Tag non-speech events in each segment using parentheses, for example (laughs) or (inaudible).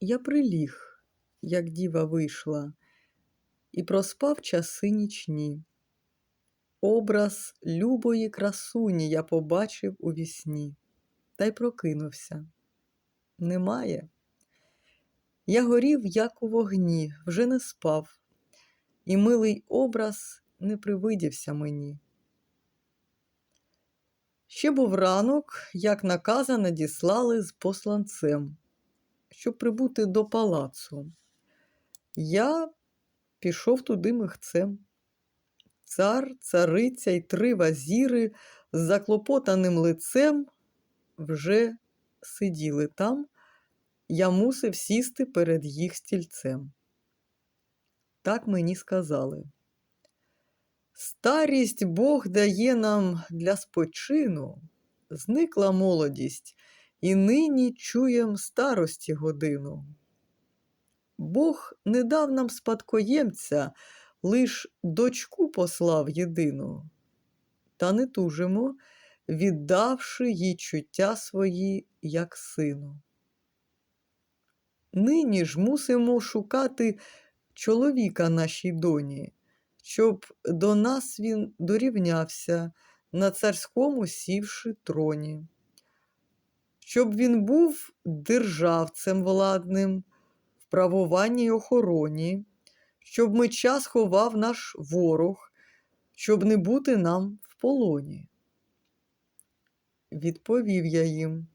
Я приліг, як діва вийшла, і проспав часи нічні. Образ любої красуні я побачив у вісні, та й прокинувся. Немає. Я горів, як у вогні, вже не спав, і милий образ не привидівся мені. Ще був ранок, як наказа надіслали з посланцем, щоб прибути до палацу. Я пішов туди михцем. Цар, цариця й три вазіри з заклопотаним лицем вже сиділи там, я мусив сісти перед їх стільцем. Так мені сказали. Старість Бог дає нам для спочину, зникла молодість, і нині чуєм старості годину. Бог не дав нам спадкоємця, лиш дочку послав єдину, та не тужимо, віддавши їй чуття свої, як сину. Нині ж мусимо шукати чоловіка нашій доні, щоб до нас він дорівнявся на царському сівши троні, щоб він був державцем владним в правованій охороні, щоб меча сховав наш ворог, щоб не бути нам в полоні. Відповів я їм.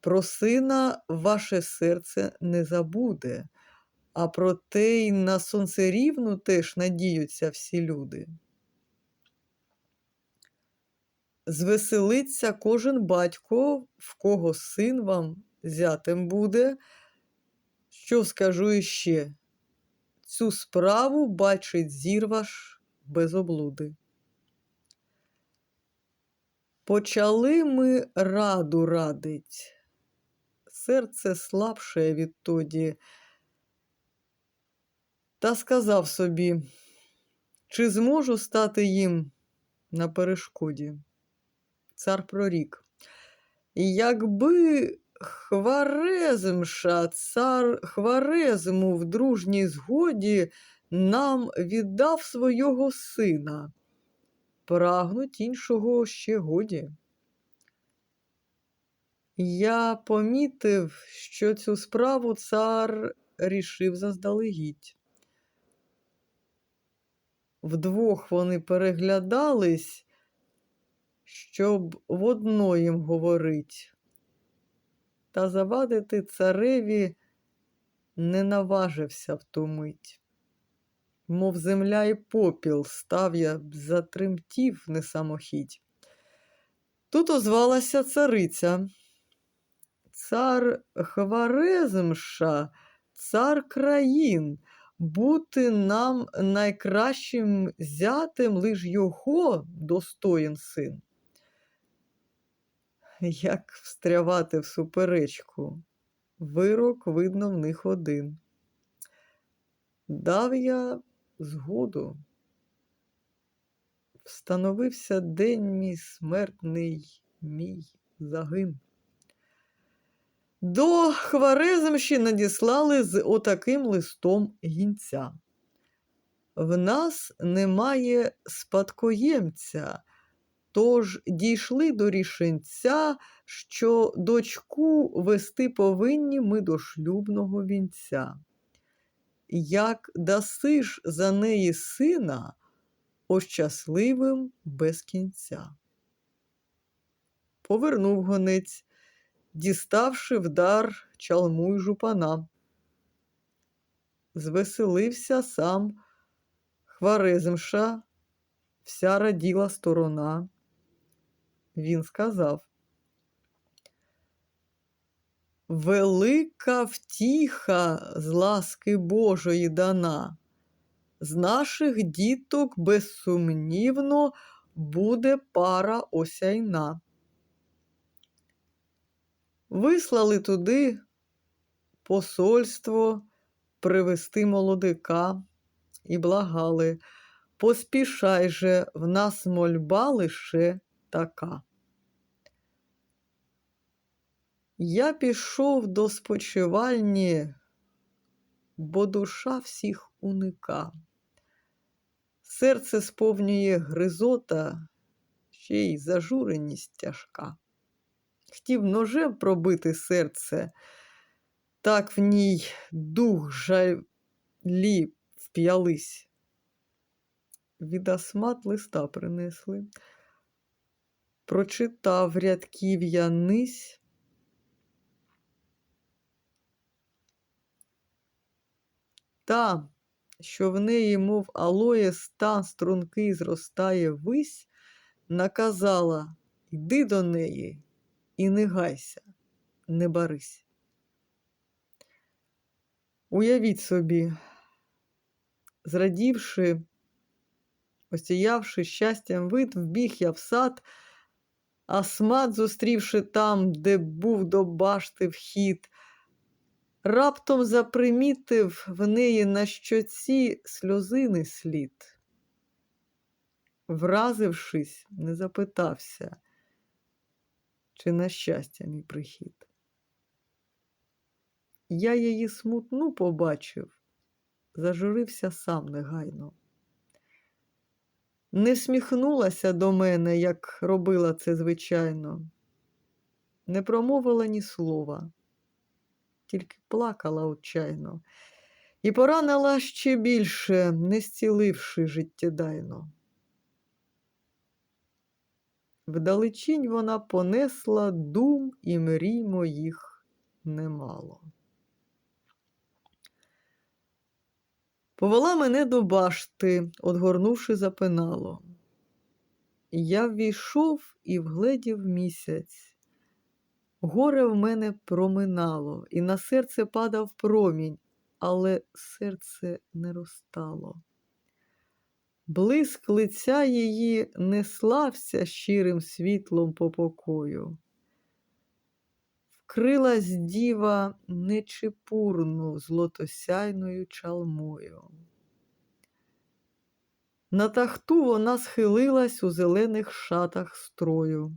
Про сина ваше серце не забуде, а про те й на сонцерівну теж надіються всі люди. Звеселиться кожен батько, в кого син вам зятем буде. Що скажу іще? Цю справу бачить зір ваш без облуди. Почали ми раду радить серце слабше відтоді, та сказав собі, чи зможу стати їм на перешкоді. Цар прорік. Якби Хварезмша, цар Хварезму в дружній згоді нам віддав свого сина, прагнуть іншого ще годі. Я помітив, що цю справу цар рішив заздалегідь. Вдвох вони переглядались, щоб водно їм говорить, та завадити цареві не наважився в ту мить. Мов земля і попіл став я затремтів не самохідь. Тут озвалася цариця цар Хварезмша, цар країн, бути нам найкращим зятем лиш його достоїн син. (laughs) Як встрявати в суперечку? Вирок, видно, в них один. Дав я згоду. Встановився день мій смертний мій загин. До Хварезмщі надіслали з отаким листом гінця. В нас немає спадкоємця, тож дійшли до рішенця, що дочку вести повинні ми до шлюбного вінця. Як дасиш за неї сина, ощасливим без кінця. Повернув гонець діставши вдар чалму й жупана. Звеселився сам Хварезмша, вся раділа сторона. Він сказав. Велика втіха з ласки Божої дана, з наших діток безсумнівно буде пара осяйна. Вислали туди посольство привести молодика і благали, поспішай же, в нас мольба лише така. Я пішов до спочивальні, бо душа всіх уника. Серце сповнює гризота, ще й зажуреність тяжка. Хотів ножем пробити серце, так в ній дух жалі вп'ялись. Від асмат листа принесли. Прочитав рядків я нись. Та, що в неї, мов алоє, стан стрункий зростає вись, наказала йди до неї і не гайся, не барись. Уявіть собі, зрадівши, осіявши щастям вид, вбіг я в сад, Асмат, зустрівши там, де був до башти вхід, раптом запримітив в неї на щоці сльозини слід. Вразившись, не запитався, чи на щастя мій прихід. Я її смутну побачив, зажурився сам негайно. Не сміхнулася до мене, як робила це звичайно, не промовила ні слова, тільки плакала отчайно і поранила ще більше, не зціливши життєдайно. Вдалечінь вона понесла дум і мрій моїх немало. Повела мене до башти, одгорнувши запинало. Я ввійшов і вгледів місяць. Горе в мене проминало, і на серце падав промінь, але серце не розтало. Блиск лиця її не слався щирим світлом по покою. Вкрилась діва нечепурну злотосяйною чалмою. На тахту вона схилилась у зелених шатах строю.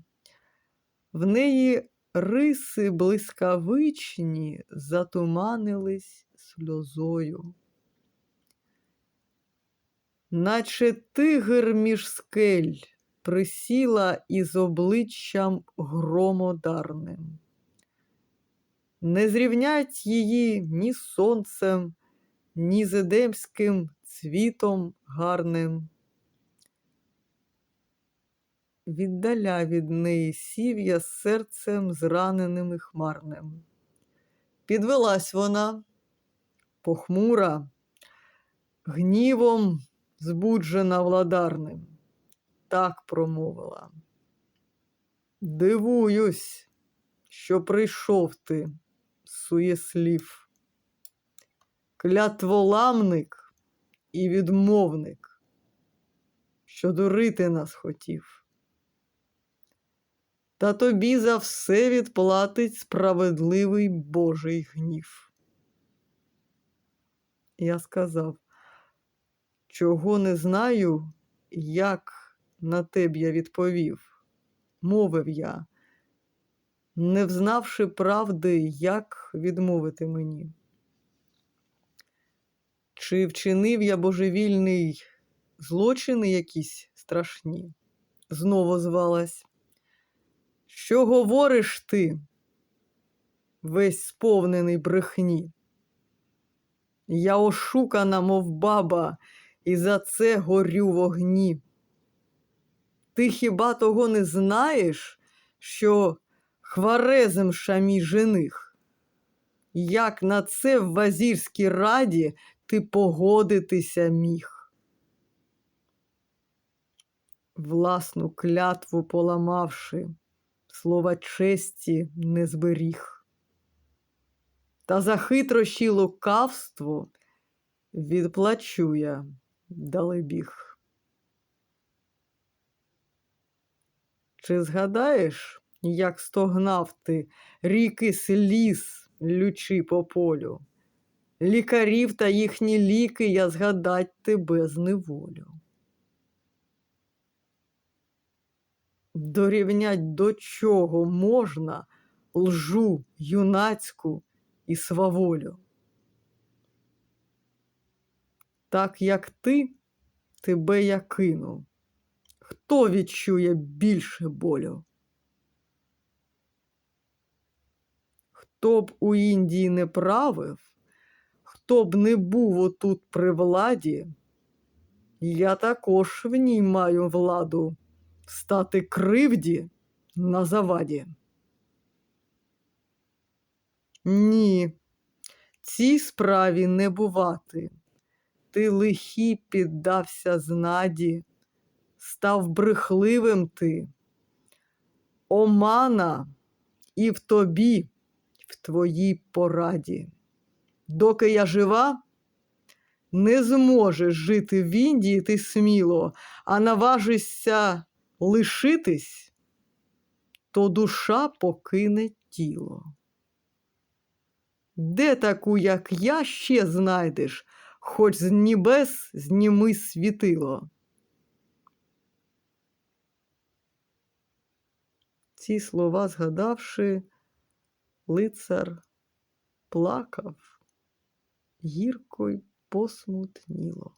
В неї риси блискавичні затуманились сльозою. Наче тигр між скель присіла із обличчям громодарним. Не зрівнять її ні сонцем, ні з едемським цвітом гарним. Віддаля від неї сів я серцем зраненим і хмарним. Підвелась вона, похмура, гнівом збуджена владарним, так промовила. Дивуюсь, що прийшов ти, суєслів, клятволамник і відмовник, що дурити нас хотів. Та тобі за все відплатить справедливий Божий гнів. Я сказав, чого не знаю, як на теб я відповів, мовив я, не взнавши правди, як відмовити мені. Чи вчинив я божевільний злочини якісь страшні? Знову звалась. Що говориш ти, весь сповнений брехні? Я ошукана, мов баба, і за це горю в огні. Ти хіба того не знаєш, що Хварезм шамі жених? Як на це в Вазірській раді ти погодитися міг? Власну клятву поламавши, слова честі не зберіг. Та за хитрощі лукавство відплачу я далебіг. Чи згадаєш, як стогнав ти ріки сліз, лючи по полю? Лікарів та їхні ліки я згадать тебе зневолю. Дорівнять до чого можна лжу юнацьку і сваволю. Так як ти, тебе я кину. Хто відчує більше болю? Хто б у Індії не правив, хто б не був отут при владі, я також в ній маю владу стати кривді на заваді. Ні, цій справі не бувати. Ти лихі піддався знаді, став брехливим ти. Омана і в тобі, твоїй пораді. Доки я жива, не зможеш жити в Індії ти сміло, а наважишся лишитись, то душа покине тіло. Де таку, як я, ще знайдеш, хоч з небес зніми світило. Ці слова згадавши, лицар плакав, гірко й посмутніло.